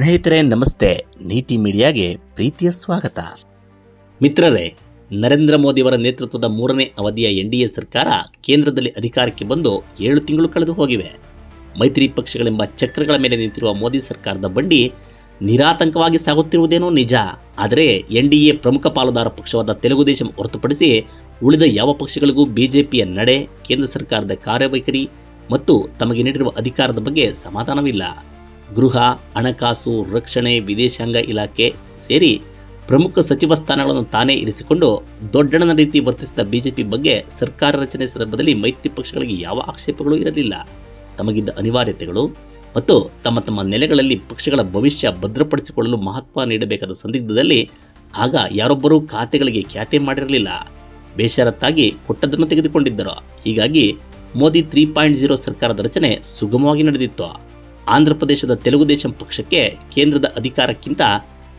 ಸ್ನೇಹಿತರೆ, ನಮಸ್ತೆ. ನೀತಿ ಮೀಡಿಯಾಗೆ ಪ್ರೀತಿಯ ಸ್ವಾಗತ. ಮಿತ್ರರೇ, ನರೇಂದ್ರ ಮೋದಿಯವರ ನೇತೃತ್ವದ ಮೂರನೇ ಅವಧಿಯ ಎನ್ ಡಿ ಎ ಸರ್ಕಾರ ಕೇಂದ್ರದಲ್ಲಿ ಅಧಿಕಾರಕ್ಕೆ ಬಂದು ಏಳು ತಿಂಗಳು ಕಳೆದು ಹೋಗಿವೆ. ಮೈತ್ರಿ ಪಕ್ಷಗಳೆಂಬ ಚಕ್ರಗಳ ಮೇಲೆ ನಿಂತಿರುವ ಮೋದಿ ಸರ್ಕಾರದ ಬಂಡಿ ನಿರಾತಂಕವಾಗಿ ಸಾಗುತ್ತಿರುವುದೇನೋ ನಿಜ. ಆದರೆ ಎನ್ ಡಿ ಎ ಪ್ರಮುಖ ಪಾಲುದಾರ ಪಕ್ಷವಾದ ತೆಲುಗುದೇಶಂ ಹೊರತುಪಡಿಸಿ ಉಳಿದ ಯಾವ ಪಕ್ಷಗಳಿಗೂ ಬಿಜೆಪಿಯ ನಡೆ, ಕೇಂದ್ರ ಸರ್ಕಾರದ ಕಾರ್ಯವೈಖರಿ ಮತ್ತು ತಮಗೆ ನೀಡಿರುವ ಅಧಿಕಾರದ ಬಗ್ಗೆ ಸಮಾಧಾನವಿಲ್ಲ. ಗೃಹ, ಹಣಕಾಸು, ರಕ್ಷಣೆ, ವಿದೇಶಾಂಗ ಇಲಾಖೆ ಸೇರಿ ಪ್ರಮುಖ ಸಚಿವ ಸ್ಥಾನಗಳನ್ನು ತಾನೇ ಇರಿಸಿಕೊಂಡು ದೊಡ್ಡಣ್ಣನ ರೀತಿ ವರ್ತಿಸಿದ ಬಿಜೆಪಿ ಬಗ್ಗೆ ಸರ್ಕಾರ ರಚನೆ ಸಂದರ್ಭದಲ್ಲಿ ಮೈತ್ರಿ ಪಕ್ಷಗಳಿಗೆ ಯಾವ ಆಕ್ಷೇಪಗಳು ಇರಲಿಲ್ಲ. ತಮಗಿದ್ದ ಅನಿವಾರ್ಯತೆಗಳು ಮತ್ತು ತಮ್ಮ ತಮ್ಮ ನೆಲೆಗಳಲ್ಲಿ ಪಕ್ಷಗಳ ಭವಿಷ್ಯ ಭದ್ರಪಡಿಸಿಕೊಳ್ಳಲು ಮಹತ್ವ ನೀಡಬೇಕಾದ ಸಂದಿಗ್ಧದಲ್ಲಿ ಆಗ ಯಾರೊಬ್ಬರೂ ಖಾತೆಗಳಿಗೆ ಖ್ಯಾತಿ ಮಾಡಿರಲಿಲ್ಲ. ಬೇಷರತ್ತಾಗಿ ಕೊಟ್ಟದ್ದನ್ನು ತೆಗೆದುಕೊಂಡಿದ್ದರು. ಹೀಗಾಗಿ ಮೋದಿ ತ್ರೀ ಪಾಯಿಂಟ್ ಜೀರೋ ಸರ್ಕಾರದ ರಚನೆ ಸುಗಮವಾಗಿ ನಡೆದಿತ್ತು. ಆಂಧ್ರ ತೆಲುಗು ದೇಶಂ ಪಕ್ಷಕ್ಕೆ ಕೇಂದ್ರದ ಅಧಿಕಾರಕ್ಕಿಂತ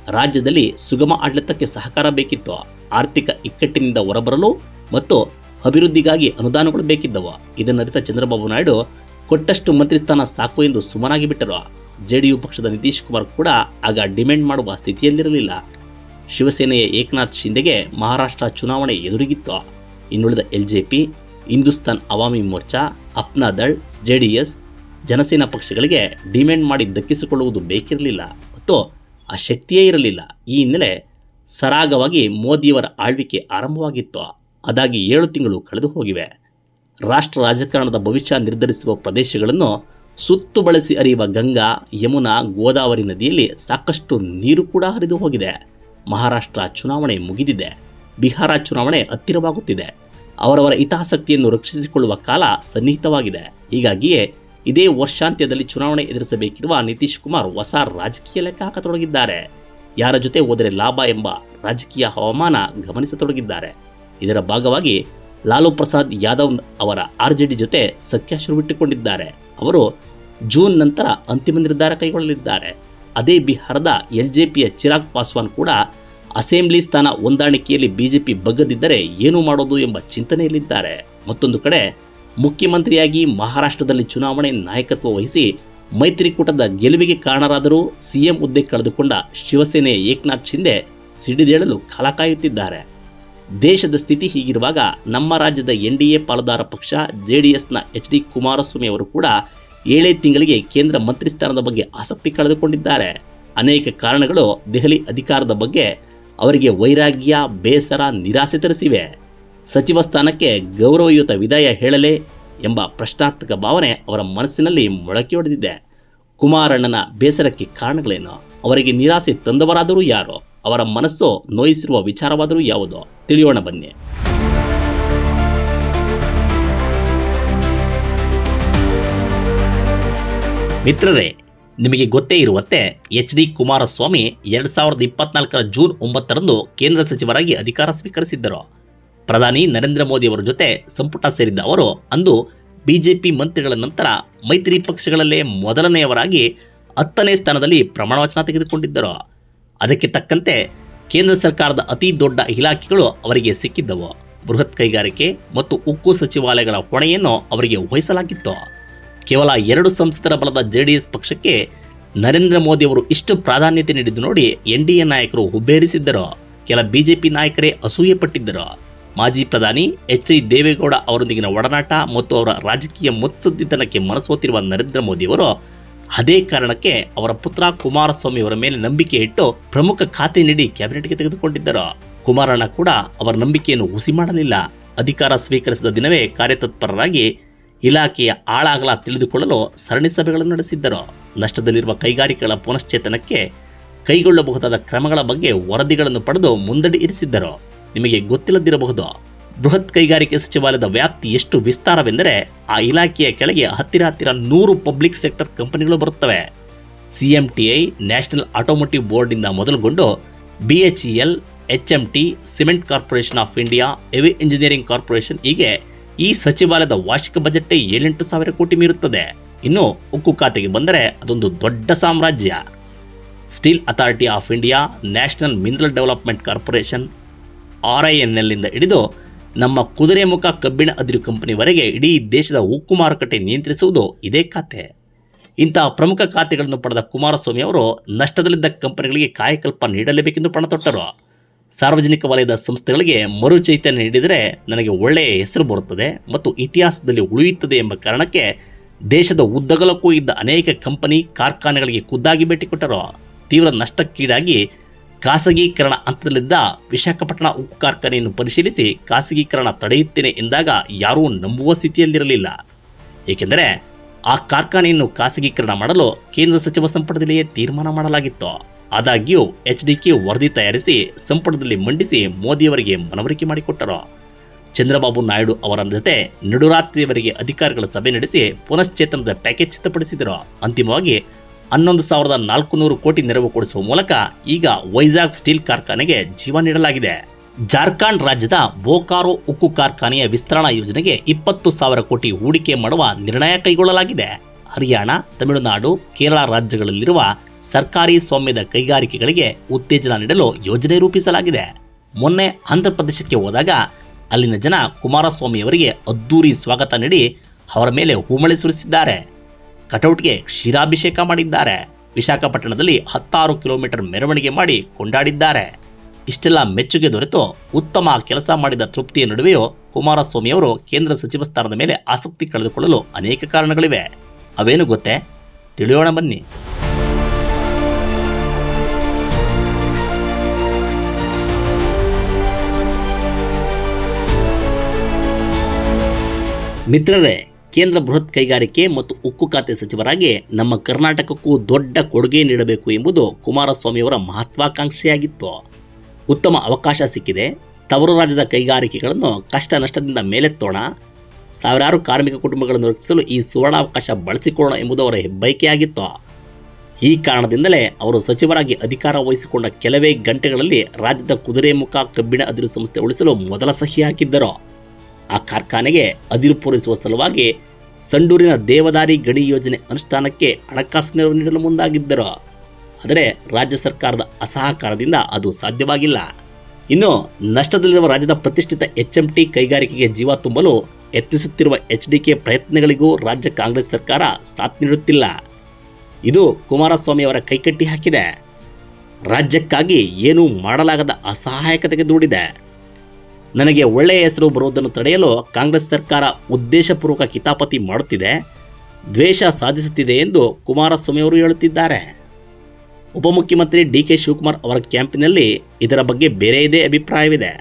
ರಾಜ್ಯದಲ್ಲಿ ಸುಗಮ ಆಡಳಿತಕ್ಕೆ ಸಹಕಾರ ಬೇಕಿತ್ತು. ಆರ್ಥಿಕ ಇಕ್ಕಟ್ಟಿನಿಂದ ಹೊರಬರಲು ಮತ್ತು ಅಭಿವೃದ್ಧಿಗಾಗಿ ಅನುದಾನಗಳು ಬೇಕಿದ್ದವು. ಇದನ್ನರಿತ ಚಂದ್ರಬಾಬು ನಾಯ್ಡು ಕೊಟ್ಟಷ್ಟು ಮಂತ್ರಿ ಸ್ಥಾನ ಸಾಕು ಎಂದು ಸುಮನಾಗಿ ಬಿಟ್ಟರು. ಜೆಡಿಯು ಪಕ್ಷದ ನಿತೀಶ್ ಕುಮಾರ್ ಕೂಡ ಆಗ ಡಿಮ್ಯಾಂಡ್ ಮಾಡುವ ಸ್ಥಿತಿಯಲ್ಲಿರಲಿಲ್ಲ. ಶಿವಸೇನೆಯ ಏಕನಾಥ್ ಶಿಂದೆಗೆ ಮಹಾರಾಷ್ಟ್ರ ಚುನಾವಣೆ ಎದುರಿಗಿತ್ತು. ಇನ್ನುಳಿದ L J P, Hindustan Awami Morcha Apna Dal JDS Janasena ಪಕ್ಷಗಳಿಗೆ ಡಿಮ್ಯಾಂಡ್ ಮಾಡಿ ದಕ್ಕಿಸಿಕೊಳ್ಳುವುದು ಬೇಕಿರಲಿಲ್ಲ ಮತ್ತು ಆ ಶಕ್ತಿಯೇ ಇರಲಿಲ್ಲ. ಈ ಹಿನ್ನೆಲೆ ಸರಾಗವಾಗಿ ಮೋದಿಯವರ ಆಳ್ವಿಕೆ ಆರಂಭವಾಗಿತ್ತು. ಅದಾಗಿ ಏಳು ತಿಂಗಳು ಕಳೆದು ಹೋಗಿವೆ. ರಾಷ್ಟ್ರ ರಾಜಕಾರಣದ ಭವಿಷ್ಯ ನಿರ್ಧರಿಸುವ ಪ್ರದೇಶಗಳನ್ನು ಸುತ್ತು ಬಳಸಿ ಹರಿಯುವ ಗಂಗಾ, ಯಮುನಾ, ಗೋದಾವರಿ ನದಿಯಲ್ಲಿ ಸಾಕಷ್ಟು ನೀರು ಕೂಡ ಹರಿದು ಹೋಗಿದೆ. ಮಹಾರಾಷ್ಟ್ರ ಚುನಾವಣೆ ಮುಗಿದಿದೆ. ಬಿಹಾರ ಚುನಾವಣೆ ಹತ್ತಿರವಾಗುತ್ತಿದೆ. ಅವರವರ ಹಿತಾಸಕ್ತಿಯನ್ನು ರಕ್ಷಿಸಿಕೊಳ್ಳುವ ಕಾಲ ಸನ್ನಿಹಿತವಾಗಿದೆ. ಹೀಗಾಗಿಯೇ ಇದೇ ವರ್ಷಾಂತ್ಯದಲ್ಲಿ ಚುನಾವಣೆ ಎದುರಿಸಬೇಕಿರುವ ನಿತೀಶ್ ಕುಮಾರ್ ಹೊಸ ರಾಜಕೀಯ ಲೆಕ್ಕ ಹಾಕತೊಡಗಿದ್ದಾರೆ. ಯಾರ ಜೊತೆ ಹೋದರೆ ಲಾಭ ಎಂಬ ರಾಜಕೀಯ ಹವಾಮಾನ ಗಮನಿಸತೊಡಗಿದ್ದಾರೆ. ಇದರ ಭಾಗವಾಗಿ ಲಾಲು ಪ್ರಸಾದ್ ಯಾದವ್ ಅವರ ಆರ್ ಜೆ ಡಿ ಜೊತೆ ಸಖ್ಯ ಶುರುವಿಟ್ಟುಕೊಂಡಿದ್ದಾರೆ. ಅವರು ಜೂನ್ ನಂತರ ಅಂತಿಮ ನಿರ್ಧಾರ ಕೈಗೊಳ್ಳಲಿದ್ದಾರೆ. ಅದೇ ಬಿಹಾರದ ಎಲ್ ಜೆ ಪಿಯ ಚಿರಾಗ್ ಪಾಸ್ವಾನ್ ಕೂಡ ಅಸೆಂಬ್ಲಿ ಸ್ಥಾನ ಹೊಂದಾಣಿಕೆಯಲ್ಲಿ ಬಿಜೆಪಿ ಬಗ್ಗದಿದ್ದರೆ ಏನು ಮಾಡೋದು ಎಂಬ ಚಿಂತನೆಯಲ್ಲಿದ್ದಾರೆ. ಮತ್ತೊಂದು ಕಡೆ ಮುಖ್ಯಮಂತ್ರಿಯಾಗಿ ಮಹಾರಾಷ್ಟ್ರದಲ್ಲಿ ಚುನಾವಣೆ ನಾಯಕತ್ವ ವಹಿಸಿ ಮೈತ್ರಿಕೂಟದ ಗೆಲುವಿಗೆ ಕಾರಣರಾದರೂ ಸಿಎಂ ಹುದ್ದೆ ಕಳೆದುಕೊಂಡ ಶಿವಸೇನೆಯ ಏಕನಾಥ್ ಶಿಂದೆ ಸಿಡಿದೇಳಲು ಕಲಕಾಯುತ್ತಿದ್ದಾರೆ ದೇಶದ ಸ್ಥಿತಿ ಹೀಗಿರುವಾಗ ನಮ್ಮ ರಾಜ್ಯದ ಎನ್ ಡಿ ಎ ಪಾಲುದಾರ ಪಕ್ಷ ಜೆ ಡಿ ಎಸ್ನ ಎಚ್ ಡಿ ಕುಮಾರಸ್ವಾಮಿ ಅವರು ಕೂಡ ಏಳೇ ತಿಂಗಳಿಗೆ ಕೇಂದ್ರ ಮಂತ್ರಿ ಸ್ಥಾನದ ಬಗ್ಗೆ ಆಸಕ್ತಿ ಕಳೆದುಕೊಂಡಿದ್ದಾರೆ. ಅನೇಕ ಕಾರಣಗಳು ದೆಹಲಿ ಅಧಿಕಾರದ ಬಗ್ಗೆ ಅವರಿಗೆ ವೈರಾಗ್ಯ, ಬೇಸರ, ನಿರಾಸೆ ತರಿಸಿವೆ. ಸಚಿವ ಸ್ಥಾನಕ್ಕೆ ಗೌರವಯುತ ವಿದಾಯ ಹೇಳಲೇ ಎಂಬ ಪ್ರಶ್ನಾರ್ಥಕ ಭಾವನೆ ಅವರ ಮನಸ್ಸಿನಲ್ಲಿ ಮೊಳಕೆಯೊಡೆದಿದೆ ಕುಮಾರಣ್ಣನ ಬೇಸರಕ್ಕೆ ಕಾರಣಗಳೇನು? ಅವರಿಗೆ ನಿರಾಸೆ ತಂದವರಾದರೂ ಯಾರು? ಅವರ ಮನಸ್ಸು ನೋಯಿಸಿರುವ ವಿಚಾರವಾದರೂ ಯಾವುದು? ತಿಳಿಯೋಣ ಬನ್ನಿ. ಮಿತ್ರರೇ, ನಿಮಗೆ ಗೊತ್ತೇ ಇರುವಂತೆ ಎಚ್ ಡಿ ಕುಮಾರಸ್ವಾಮಿ ಎರಡು ಸಾವಿರದ ಇಪ್ಪತ್ನಾಲ್ಕರ ಜೂನ್ ಒಂಬತ್ತರಂದು ಕೇಂದ್ರ ಸಚಿವರಾಗಿ ಅಧಿಕಾರ ಸ್ವೀಕರಿಸಿದ್ದರು. ಪ್ರಧಾನಿ ನರೇಂದ್ರ ಮೋದಿ ಅವರ ಜೊತೆ ಸಂಪುಟ ಸೇರಿದ್ದ ಅವರು ಅಂದು ಬಿಜೆಪಿ ಮಂತ್ರಿಗಳ ನಂತರ ಮೈತ್ರಿ ಪಕ್ಷಗಳಲ್ಲೇ ಮೊದಲನೆಯವರಾಗಿ ಹತ್ತನೇ ಸ್ಥಾನದಲ್ಲಿ ಪ್ರಮಾಣವಚನ ತೆಗೆದುಕೊಂಡಿದ್ದರು. ಅದಕ್ಕೆ ತಕ್ಕಂತೆ ಕೇಂದ್ರ ಸರ್ಕಾರದ ಅತಿ ದೊಡ್ಡ ಇಲಾಖೆಗಳು ಅವರಿಗೆ ಸಿಕ್ಕಿದ್ದವು. ಬೃಹತ್ ಕೈಗಾರಿಕೆ ಮತ್ತು ಉಕ್ಕು ಸಚಿವಾಲಯಗಳ ಹೊಣೆಯನ್ನು ಅವರಿಗೆ ವಹಿಸಲಾಗಿತ್ತು. ಕೇವಲ ಎರಡು ಸಂಸದರ ಬಲದ ಜೆಡಿಎಸ್ ಪಕ್ಷಕ್ಕೆ ನರೇಂದ್ರ ಮೋದಿ ಅವರು ಇಷ್ಟು ಪ್ರಾಧಾನ್ಯತೆ ನೀಡಿದ್ದು ನೋಡಿ ಎನ್ ಡಿ ಎ ನಾಯಕರು ಹುಬ್ಬೇರಿಸಿದ್ದರು. ಕೆಲ ಬಿಜೆಪಿ ನಾಯಕರೇ ಅಸೂಯೆ ಪಟ್ಟಿದ್ದರು ಮಾಜಿ ಪ್ರಧಾನಿ ಎಚ್ ಡಿ ದೇವೇಗೌಡ ಅವರೊಂದಿಗಿನ ಒಡನಾಟ ಮತ್ತು ಅವರ ರಾಜಕೀಯ ಮುತ್ಸದ್ದಿತನಕ್ಕೆ ಮನಸೋತಿರುವ ನರೇಂದ್ರ ಮೋದಿಯವರು ಅದೇ ಕಾರಣಕ್ಕೆ ಅವರ ಪುತ್ರ ಕುಮಾರಸ್ವಾಮಿ ಅವರ ಮೇಲೆ ನಂಬಿಕೆ ಇಟ್ಟು ಪ್ರಮುಖ ಖಾತೆ ನೀಡಿ ಕ್ಯಾಬಿನೆಟ್ಗೆ ತೆಗೆದುಕೊಂಡಿದ್ದರು. ಕುಮಾರಣ್ಣ ಕೂಡ ಅವರ ನಂಬಿಕೆಯನ್ನು ಹುಸಿ ಮಾಡಲಿಲ್ಲ. ಅಧಿಕಾರ ಸ್ವೀಕರಿಸಿದ ದಿನವೇ ಕಾರ್ಯತತ್ಪರರಾಗಿ ಇಲಾಖೆಯ ಆಳಾಗಲ ತಿಳಿದುಕೊಳ್ಳಲು ಸರಣಿ ಸಭೆಗಳನ್ನು ನಡೆಸಿದ್ದರು. ನಷ್ಟದಲ್ಲಿರುವ ಕೈಗಾರಿಕೆಗಳ ಪುನಶ್ಚೇತನಕ್ಕೆ ಕೈಗೊಳ್ಳಬಹುದಾದ ಕ್ರಮಗಳ ಬಗ್ಗೆ ವರದಿಗಳನ್ನು ಪಡೆದು ಮುಂದಡಿ ಇರಿಸಿದ್ದರು. ನಿಮಗೆ ಗೊತ್ತಿಲ್ಲದಿರಬಹುದು. ಬೃಹತ್ ಕೈಗಾರಿಕೆ ಸಚಿವಾಲಯದ ವ್ಯಾಪ್ತಿ ಎಷ್ಟು ವಿಸ್ತಾರವೆಂದರೆ ಆ ಇಲಾಖೆಯ ಕೆಳಗೆ ಹತ್ತಿರ ಹತ್ತಿರ ನೂರು ಪಬ್ಲಿಕ್ ಸೆಕ್ಟರ್ ಕಂಪನಿಗಳು ಬರುತ್ತವೆ. ಸಿಎಂಟಿಐ, ನ್ಯಾಷನಲ್ ಆಟೋಮೋಟಿವ್ ಬೋರ್ಡ್ನಿಂದ ಮೊದಲುಗೊಂಡು BHEL H M T cement corporation of India, heavy engineering corporation ಹೀಗೆ ಈ ಸಚಿವಾಲಯದ ವಾರ್ಷಿಕ ಬಜೆಟ್ ಏಳೆಂಟು ಸಾವಿರ ಕೋಟಿ ಮೀರುತ್ತದೆ. ಇನ್ನು ಉಕ್ಕು ಖಾತೆಗೆ ಬಂದರೆ ಅದೊಂದು ದೊಡ್ಡ ಸಾಮ್ರಾಜ್ಯ. Steel authority of India, national mineral development corporation R I N ಎಲ್ನಿಂದ ಹಿಡಿದು ನಮ್ಮ ಕುದುರೆಮುಖ ಕಬ್ಬಿಣ ಅದಿರು ಕಂಪನಿವರೆಗೆ ಇಡೀ ದೇಶದ ಉಕ್ಕು ಮಾರುಕಟ್ಟೆ ನಿಯಂತ್ರಿಸುವುದು ಇದೇ ಖಾತೆ. ಇಂತಹ ಪ್ರಮುಖ ಖಾತೆಗಳನ್ನು ಪಡೆದ ಕುಮಾರಸ್ವಾಮಿ ಅವರು ನಷ್ಟದಲ್ಲಿದ್ದ ಕಂಪನಿಗಳಿಗೆ ಕಾಯಕಲ್ಪ ನೀಡಲೇಬೇಕೆಂದು ಪಣ ತೊಟ್ಟರು. ಸಾರ್ವಜನಿಕ ವಲಯದ ಸಂಸ್ಥೆಗಳಿಗೆ ಮರು ಚೈತನ್ಯ ನೀಡಿದರೆ ನನಗೆ ಒಳ್ಳೆಯ ಹೆಸರು ಬರುತ್ತದೆ ಮತ್ತು ಇತಿಹಾಸದಲ್ಲಿ ಉಳಿಯುತ್ತದೆ ಎಂಬ ಕಾರಣಕ್ಕೆ ದೇಶದ ಉದ್ದಗಲಕ್ಕೂ ಇದ್ದ ಅನೇಕ ಕಂಪನಿ, ಕಾರ್ಖಾನೆಗಳಿಗೆ ಖುದ್ದಾಗಿ ಭೇಟಿ ಕೊಟ್ಟರು. ತೀವ್ರ ನಷ್ಟಕ್ಕೀಡಾಗಿ ಖಾಸಗೀಕರಣ ಹಂತದಲ್ಲಿದ್ದ ವಿಶಾಖಪಟ್ಟಣ ಉಕ್ಕು ಕಾರ್ಖಾನೆಯನ್ನು ಪರಿಶೀಲಿಸಿ ಖಾಸಗೀಕರಣ ತಡೆಯುತ್ತೇನೆ ಎಂದಾಗ ಯಾರೂ ನಂಬುವ ಸ್ಥಿತಿಯಲ್ಲಿರಲಿಲ್ಲ. ಏಕೆಂದರೆ ಆ ಕಾರ್ಖಾನೆಯನ್ನು ಖಾಸಗೀಕರಣ ಮಾಡಲು ಕೇಂದ್ರ ಸಚಿವ ಸಂಪುಟದಲ್ಲಿಯೇ ತೀರ್ಮಾನ ಮಾಡಲಾಗಿತ್ತು. ಆದಾಗ್ಯೂ ಎಚ್ ಡಿ ಕೆ ವರದಿ ತಯಾರಿಸಿ ಸಂಪುಟದಲ್ಲಿ ಮಂಡಿಸಿ ಮೋದಿಯವರಿಗೆ ಮನವರಿಕೆ ಮಾಡಿಕೊಟ್ಟರು. ಚಂದ್ರಬಾಬು ನಾಯ್ಡು ಅವರ ಜೊತೆ ನಡುರಾತ್ರಿಯವರೆಗೆ ಅಧಿಕಾರಿಗಳ ಸಭೆ ನಡೆಸಿ ಪುನಶ್ಚೇತನದ ಪ್ಯಾಕೇಜ್ ಸಿದ್ಧಪಡಿಸಿದರು. ಅಂತಿಮವಾಗಿ ಹನ್ನೊಂದು ಸಾವಿರದ ನಾಲ್ಕು ಕೋಟಿ ನೆರವು ಕೊಡಿಸುವ ಮೂಲಕ ಈಗ ವೈಜಾಗ್ ಸ್ಟೀಲ್ ಕಾರ್ಖಾನೆಗೆ ಜೀವ ನೀಡಲಾಗಿದೆ. ಜಾರ್ಖಂಡ್ ರಾಜ್ಯದ ಬೋಕಾರೋ ಉಕ್ಕು ಕಾರ್ಖಾನೆಯ ವಿಸ್ತರಣಾ ಯೋಜನೆಗೆ ಇಪ್ಪತ್ತು ಸಾವಿರ ಕೋಟಿ ಹೂಡಿಕೆ ಮಾಡುವ ನಿರ್ಣಯ ಕೈಗೊಳ್ಳಲಾಗಿದೆ. ಹರಿಯಾಣ, ತಮಿಳುನಾಡು, ಕೇರಳ ರಾಜ್ಯಗಳಲ್ಲಿರುವ ಸರ್ಕಾರಿ ಸ್ವಾಮ್ಯದ ಕೈಗಾರಿಕೆಗಳಿಗೆ ಉತ್ತೇಜನ ನೀಡಲು ಯೋಜನೆ ರೂಪಿಸಲಾಗಿದೆ. ಮೊನ್ನೆ ಆಂಧ್ರಪ್ರದೇಶಕ್ಕೆ ಹೋದಾಗ ಅಲ್ಲಿನ ಜನ ಕುಮಾರಸ್ವಾಮಿ ಅವರಿಗೆ ಅದ್ದೂರಿ ಸ್ವಾಗತ ನೀಡಿ ಅವರ ಮೇಲೆ ಹೂಮಳೆ ಸುರಿಸಿದ್ದಾರೆ. ಕಟೌಟ್ಗೆ ಕ್ಷೀರಾಭಿಷೇಕ ಮಾಡಿದ್ದಾರೆ. ವಿಶಾಖಪಟ್ಟಣದಲ್ಲಿ ಹತ್ತಾರು ಕಿಲೋಮೀಟರ್ ಮೆರವಣಿಗೆ ಮಾಡಿ ಕೊಂಡಾಡಿದ್ದಾರೆ. ಇಷ್ಟೆಲ್ಲ ಮೆಚ್ಚುಗೆ ದೊರೆತು ಉತ್ತಮ ಕೆಲಸ ಮಾಡಿದ ತೃಪ್ತಿಯ ನಡುವೆಯೂ ಕುಮಾರಸ್ವಾಮಿ ಅವರು ಕೇಂದ್ರ ಸಚಿವ ಸ್ಥಾನದ ಮೇಲೆ ಆಸಕ್ತಿ ಕಳೆದುಕೊಳ್ಳಲು ಅನೇಕ ಕಾರಣಗಳಿವೆ. ಅವೇನು ಗೊತ್ತೇ? ತಿಳಿಯೋಣ ಬನ್ನಿ. ಮಿತ್ರರೇ ಕೇಂದ್ರ ಬೃಹತ್ ಕೈಗಾರಿಕೆ ಮತ್ತು ಉಕ್ಕು ಖಾತೆ ಸಚಿವರಾಗಿ ನಮ್ಮ ಕರ್ನಾಟಕಕ್ಕೂ ದೊಡ್ಡ ಕೊಡುಗೆ ನೀಡಬೇಕು ಎಂಬುದು ಕುಮಾರಸ್ವಾಮಿಯವರ ಮಹತ್ವಾಕಾಂಕ್ಷೆಯಾಗಿತ್ತು. ಉತ್ತಮ ಅವಕಾಶ ಸಿಕ್ಕಿದೆ. ತವರು ರಾಜ್ಯದ ಕೈಗಾರಿಕೆಗಳನ್ನು ಕಷ್ಟ ನಷ್ಟದಿಂದ ಮೇಲೆತ್ತೋಣ. ಸಾವಿರಾರು ಕಾರ್ಮಿಕ ಕುಟುಂಬಗಳನ್ನು ರಕ್ಷಿಸಲು ಈ ಸುವರ್ಣಾವಕಾಶ ಬಳಸಿಕೊಳ್ಳೋಣ ಎಂಬುದು ಅವರ ಹೆಬ್ಬಯಕೆಯಾಗಿತ್ತು ಈ ಕಾರಣದಿಂದಲೇ ಅವರು ಸಚಿವರಾಗಿ ಅಧಿಕಾರ ವಹಿಸಿಕೊಂಡ ಕೆಲವೇ ಗಂಟೆಗಳಲ್ಲಿ ರಾಜ್ಯದ ಕುದುರೆಮುಖ ಕಬ್ಬಿಣ ಅದಿರು ಸಂಸ್ಥೆ ಉಳಿಸಲು ಮೊದಲ ಸಹಿ ಹಾಕಿದ್ದರು ಆ ಕಾರ್ಖಾನೆಗೆ ಅದಿರು ಪೂರೈಸುವ ಸಲುವಾಗಿ ಸಂಡೂರಿನ ದೇವದಾರಿ ಗಡಿ ಯೋಜನೆ ಅನುಷ್ಠಾನಕ್ಕೆ ಹಣಕಾಸು ನೆರವು ನೀಡಲು ಮುಂದಾಗಿದ್ದರು. ಆದರೆ ರಾಜ್ಯ ಸರ್ಕಾರದ ಅಸಹಕಾರದಿಂದ ಅದು ಸಾಧ್ಯವಾಗಿಲ್ಲ. ಇನ್ನು ನಷ್ಟದಲ್ಲಿರುವ ರಾಜ್ಯದ ಪ್ರತಿಷ್ಠಿತ ಎಚ್ ಎಂ ಟಿ ಕೈಗಾರಿಕೆಗೆ ಜೀವ ತುಂಬಲು ಯತ್ನಿಸುತ್ತಿರುವ ಎಚ್ ಡಿ ಕೆ ಪ್ರಯತ್ನಗಳಿಗೂ ರಾಜ್ಯ ಕಾಂಗ್ರೆಸ್ ಸರ್ಕಾರ ಸಾಥ್ ನೀಡುತ್ತಿಲ್ಲ. ಇದು ಕುಮಾರಸ್ವಾಮಿ ಅವರ ಕೈಕಟ್ಟಿ ಹಾಕಿದೆ. ರಾಜ್ಯಕ್ಕಾಗಿ ಏನೂ ಮಾಡಲಾಗದ ಅಸಹಾಯಕತೆಗೆ ದೂಡಿದೆ. ನನಗೆ ಒಳ್ಳೆಯ ಹೆಸರು ಬರುವುದನ್ನು ತಡೆಯಲು ಕಾಂಗ್ರೆಸ್ ಸರ್ಕಾರ ಉದ್ದೇಶಪೂರ್ವಕ ಕಿತಾಪತಿ ಮಾಡುತ್ತಿದೆ, ದ್ವೇಷ ಸಾಧಿಸುತ್ತಿದೆ ಎಂದು ಕುಮಾರಸ್ವಾಮಿ ಅವರು ಹೇಳುತ್ತಿದ್ದಾರೆ. ಉಪಮುಖ್ಯಮಂತ್ರಿ ಡಿ ಕೆ ಶಿವಕುಮಾರ್ ಅವರ ಕ್ಯಾಂಪಿನಲ್ಲಿ ಇದರ ಬಗ್ಗೆ ಬೇರೆಯದೇ ಅಭಿಪ್ರಾಯವಿದೆ.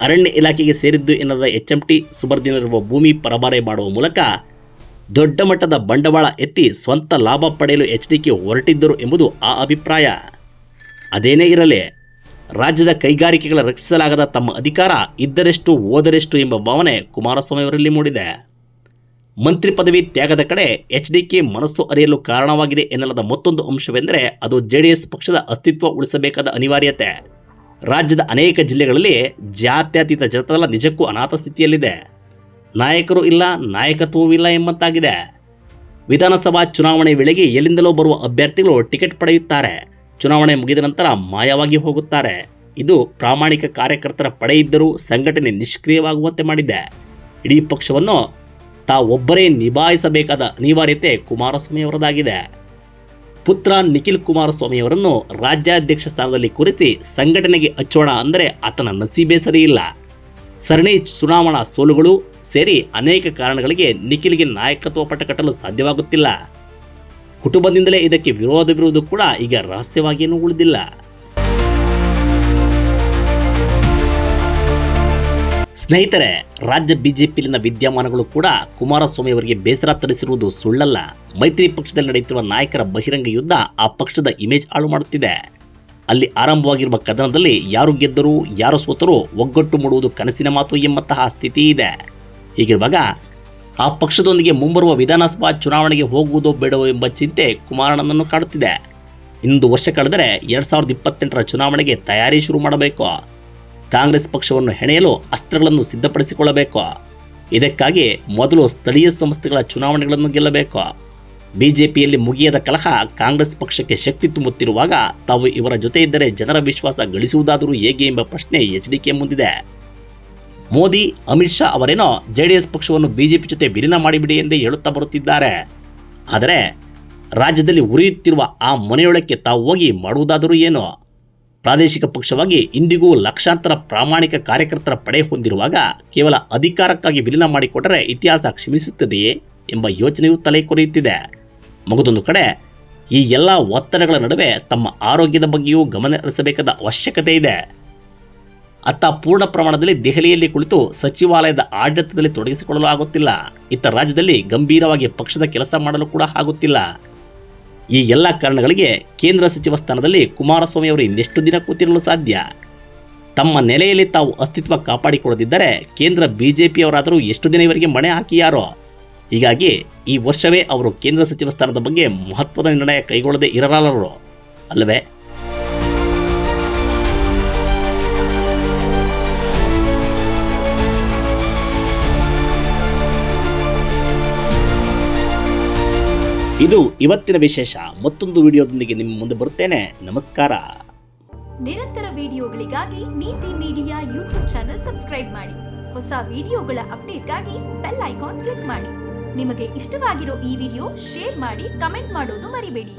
ಅರಣ್ಯ ಇಲಾಖೆಗೆ ಸೇರಿದ್ದು ಎನ್ನದ ಎಚ್ ಎಂ ಟಿ ಸುಬರ್ದಿನಲ್ಲಿರುವ ಭೂಮಿ ಪರಬಾರೆ ಮಾಡುವ ಮೂಲಕ ದೊಡ್ಡ ಮಟ್ಟದ ಬಂಡವಾಳ ಎತ್ತಿ ಸ್ವಂತ ಲಾಭ ಪಡೆಯಲು ಎಚ್ ಡಿ ಕೆ ಹೊರಟಿದ್ದರು ಎಂಬುದು ಆ ಅಭಿಪ್ರಾಯ. ಅದೇನೇ ಇರಲಿ ರಾಜ್ಯದ ಕೈಗಾರಿಕೆಗಳ ರಕ್ಷಿಸಲಾಗದ ತಮ್ಮ ಅಧಿಕಾರ ಇದ್ದರೆಷ್ಟು ಓದರೆಷ್ಟು ಎಂಬ ಭಾವನೆ ಕುಮಾರಸ್ವಾಮಿ ಅವರಲ್ಲಿ ಮೂಡಿದೆ. ಮಂತ್ರಿ ಪದವಿ ತ್ಯಾಗದ ಕಡೆ ಎಚ್ ಡಿ ಕೆ ಮನಸ್ಸು ಅರಿಯಲು ಕಾರಣವಾಗಿದೆ ಎನ್ನಲಾದ ಮತ್ತೊಂದು ಅಂಶವೆಂದರೆ ಅದು ಜೆ ಡಿ ಎಸ್ ಪಕ್ಷದ ಅಸ್ತಿತ್ವ ಉಳಿಸಬೇಕಾದ ಅನಿವಾರ್ಯತೆ. ರಾಜ್ಯದ ಅನೇಕ ಜಿಲ್ಲೆಗಳಲ್ಲಿ ಜಾತ್ಯತೀತ ಜನತಲ ನಿಜಕ್ಕೂ ಅನಾಥ ಸ್ಥಿತಿಯಲ್ಲಿದೆ. ನಾಯಕರು ಇಲ್ಲ, ನಾಯಕತ್ವವೂ ಇಲ್ಲ ಎಂಬಂತಾಗಿದೆ. ವಿಧಾನಸಭಾ ಚುನಾವಣೆ ವೇಳೆಗೆ ಎಲ್ಲಿಂದಲೋ ಬರುವ ಅಭ್ಯರ್ಥಿಗಳು ಟಿಕೆಟ್ ಪಡೆಯುತ್ತಾರೆ. ಚುನಾವಣೆ ಮುಗಿದ ನಂತರ ಮಾಯವಾಗಿ ಹೋಗುತ್ತಾರೆ. ಇದು ಪ್ರಾಮಾಣಿಕ ಕಾರ್ಯಕರ್ತರ ಪಡೆ ಇದ್ದರೂ ಸಂಘಟನೆ ನಿಷ್ಕ್ರಿಯವಾಗುವಂತೆ ಮಾಡಿದೆ. ಇಡೀ ಪಕ್ಷವನ್ನು ತಾವೊಬ್ಬರೇ ನಿಭಾಯಿಸಬೇಕಾದ ಅನಿವಾರ್ಯತೆ ಕುಮಾರಸ್ವಾಮಿ ಅವರದಾಗಿದೆ. ಪುತ್ರ ನಿಖಿಲ್ ಕುಮಾರಸ್ವಾಮಿ ಅವರನ್ನು ರಾಜ್ಯಾಧ್ಯಕ್ಷ ಸ್ಥಾನದಲ್ಲಿ ಕೂರಿಸಿ ಸಂಘಟನೆಗೆ ಹಚ್ಚೋಣ ಅಂದರೆ ಆತನ ನಸೀಬೇ ಸರಿಯಿಲ್ಲ ಸರಣಿ ಚುನಾವಣಾ ಸೋಲುಗಳು ಸೇರಿ ಅನೇಕ ಕಾರಣಗಳಿಗೆ ನಿಖಿಲ್ಗೆ ನಾಯಕತ್ವ ಪಟ್ಟ ಕಟ್ಟಲು ಸಾಧ್ಯವಾಗುತ್ತಿಲ್ಲ. ಕುಟುಂಬದಿಂದಲೇ ಇದಕ್ಕೆ ವಿರೋಧವಿರುವುದು ಕೂಡ ಈಗ ರಹಸ್ಯವಾಗಿಯೂ ಉಳಿದಿಲ್ಲ. ಸ್ನೇಹಿತರೆ, ರಾಜ್ಯ ಬಿಜೆಪಿಯಲ್ಲಿನ ವಿದ್ಯಮಾನಗಳು ಕೂಡ ಕುಮಾರಸ್ವಾಮಿ ಅವರಿಗೆ ಬೇಸರ ತರಿಸಿರುವುದು ಸುಳ್ಳಲ್ಲ. ಮೈತ್ರಿ ಪಕ್ಷದಲ್ಲಿ ನಡೆಯುತ್ತಿರುವ ನಾಯಕರ ಬಹಿರಂಗ ಯುದ್ಧ ಆ ಪಕ್ಷದ ಇಮೇಜ್ ಹಾಳು ಮಾಡುತ್ತಿದೆ. ಅಲ್ಲಿ ಆರಂಭವಾಗಿರುವ ಕದನದಲ್ಲಿ ಯಾರು ಗೆದ್ದರೂ, ಯಾರು ಸೋತರೂ ಒಗ್ಗಟ್ಟು ಮೂಡುವುದು ಕನಸಿನ ಮಾತು ಎಂಬಂತಹ ಸ್ಥಿತಿ ಇದೆ. ಹೀಗಿರುವಾಗ ಆ ಪಕ್ಷದೊಂದಿಗೆ ಮುಂಬರುವ ವಿಧಾನಸಭಾ ಚುನಾವಣೆಗೆ ಹೋಗುವುದೋ ಬೇಡವೋ ಎಂಬ ಚಿಂತೆ ಕುಮಾರಣ್ಣನನ್ನು ಕಾಡುತ್ತಿದೆ. ಇನ್ನೊಂದು ವರ್ಷ ಕಳೆದರೆ ಎರಡು ಸಾವಿರದ ಇಪ್ಪತ್ತೆಂಟರ ಚುನಾವಣೆಗೆ ತಯಾರಿ ಶುರು ಮಾಡಬೇಕು. ಕಾಂಗ್ರೆಸ್ ಪಕ್ಷವನ್ನು ಹೆಣೆಯಲು ಅಸ್ತ್ರಗಳನ್ನು ಸಿದ್ಧಪಡಿಸಿಕೊಳ್ಳಬೇಕು. ಇದಕ್ಕಾಗಿ ಮೊದಲು ಸ್ಥಳೀಯ ಸಂಸ್ಥೆಗಳ ಚುನಾವಣೆಗಳನ್ನು ಗೆಲ್ಲಬೇಕು. ಬಿಜೆಪಿಯಲ್ಲಿ ಮುಗಿಯದ ಕಲಹ ಕಾಂಗ್ರೆಸ್ ಪಕ್ಷಕ್ಕೆ ಶಕ್ತಿ ತುಂಬುತ್ತಿರುವಾಗ ತಾವು ಇವರ ಜೊತೆ ಇದ್ದರೆ ಜನರ ವಿಶ್ವಾಸ ಗಳಿಸುವುದಾದರೂ ಹೇಗೆ ಎಂಬ ಪ್ರಶ್ನೆ ಎಚ್ ಡಿ ಮುಂದಿದೆ. ಮೋದಿ, ಅಮಿತ್ ಶಾ ಅವರೇನೋ ಜೆ ಡಿ ಎಸ್ ಪಕ್ಷವನ್ನು ಬಿಜೆಪಿ ಜೊತೆ ವಿಲೀನ ಮಾಡಿಬಿಡಿ ಎಂದೇ ಹೇಳುತ್ತಾ ಬರುತ್ತಿದ್ದಾರೆ. ಆದರೆ ರಾಜ್ಯದಲ್ಲಿ ಉರಿಯುತ್ತಿರುವ ಆ ಮನೆಯೊಳಕ್ಕೆ ತಾವು ಹೋಗಿ ಮಾಡುವುದಾದರೂ ಏನೋ? ಪ್ರಾದೇಶಿಕ ಪಕ್ಷವಾಗಿ ಇಂದಿಗೂ ಲಕ್ಷಾಂತರ ಪ್ರಾಮಾಣಿಕ ಕಾರ್ಯಕರ್ತರ ಪಡೆ ಹೊಂದಿರುವಾಗ ಕೇವಲ ಅಧಿಕಾರಕ್ಕಾಗಿ ವಿಲೀನ ಮಾಡಿಕೊಟ್ಟರೆ ಇತಿಹಾಸ ಕ್ಷಮಿಸುತ್ತದೆಯೇ ಎಂಬ ಯೋಚನೆಯೂ ತಲೆ ಕೊರೆಯುತ್ತಿದೆ. ಮಗದೊಂದು ಕಡೆ ಈ ಎಲ್ಲ ಒತ್ತಡಗಳ ನಡುವೆ ತಮ್ಮ ಆರೋಗ್ಯದ ಬಗ್ಗೆಯೂ ಗಮನ ಹರಿಸಬೇಕಾದ ಅವಶ್ಯಕತೆ ಇದೆ. ಅತ್ತ ಪೂರ್ಣ ಪ್ರಮಾಣದಲ್ಲಿ ದೆಹಲಿಯಲ್ಲಿ ಕುಳಿತು ಸಚಿವಾಲಯದ ಆಡಳಿತದಲ್ಲಿ ತೊಡಗಿಸಿಕೊಳ್ಳಲು ಆಗುತ್ತಿಲ್ಲ ಇತ್ತ ರಾಜ್ಯದಲ್ಲಿ ಗಂಭೀರವಾಗಿ ಪಕ್ಷದ ಕೆಲಸ ಮಾಡಲು ಕೂಡ ಆಗುತ್ತಿಲ್ಲ. ಈ ಎಲ್ಲ ಕಾರಣಗಳಿಗೆ ಕೇಂದ್ರ ಸಚಿವ ಸ್ಥಾನದಲ್ಲಿ ಕುಮಾರಸ್ವಾಮಿ ಅವರು ಇನ್ನೆಷ್ಟು ದಿನ ಕೂತಿರಲು ಸಾಧ್ಯ? ತಮ್ಮ ನೆಲೆಯಲ್ಲಿ ತಾವು ಅಸ್ತಿತ್ವ ಕಾಪಾಡಿಕೊಳ್ಳದಿದ್ದರೆ ಕೇಂದ್ರ ಬಿಜೆಪಿಯವರಾದರೂ ಎಷ್ಟು ದಿನ ಇವರಿಗೆ ಮಣೆ ಹಾಕಿಯಾರೋ ಹೀಗಾಗಿ ಈ ವರ್ಷವೇ ಅವರು ಕೇಂದ್ರ ಸಚಿವ ಸ್ಥಾನದ ಬಗ್ಗೆ ಮಹತ್ವದ ನಿರ್ಣಯ ಕೈಗೊಳ್ಳದೆ ಇರಲಾರರು. ಅಲ್ಲವೇ? ಇದು ಇವತ್ತಿನ ವಿಶೇಷ. ಮತ್ತೊಂದು ವಿಡಿಯೋದೊಂದಿಗೆ ನಿಮ್ಮ ಮುಂದೆ ಬರುತ್ತೇನೆ. ನಮಸ್ಕಾರ. ನಿರಂತರ ವಿಡಿಯೋಗಳಿಗಾಗಿ ನೀತಿ ಮೀಡಿಯಾ ಯೂಟ್ಯೂಬ್ ಚಾನೆಲ್ ಸಬ್ಸ್ಕ್ರೈಬ್ ಮಾಡಿ. ಹೊಸ ವಿಡಿಯೋಗಳ ಅಪ್ಡೇಟ್ಗಾಗಿ ಬೆಲ್ ಐಕಾನ್ ಕ್ಲಿಕ್ ಮಾಡಿ. ನಿಮಗೆ ಇಷ್ಟವಾಗಿರೋ ಈ ವಿಡಿಯೋ ಶೇರ್ ಮಾಡಿ, ಕಮೆಂಟ್ ಮಾಡೋದು ಮರಿಬೇಡಿ.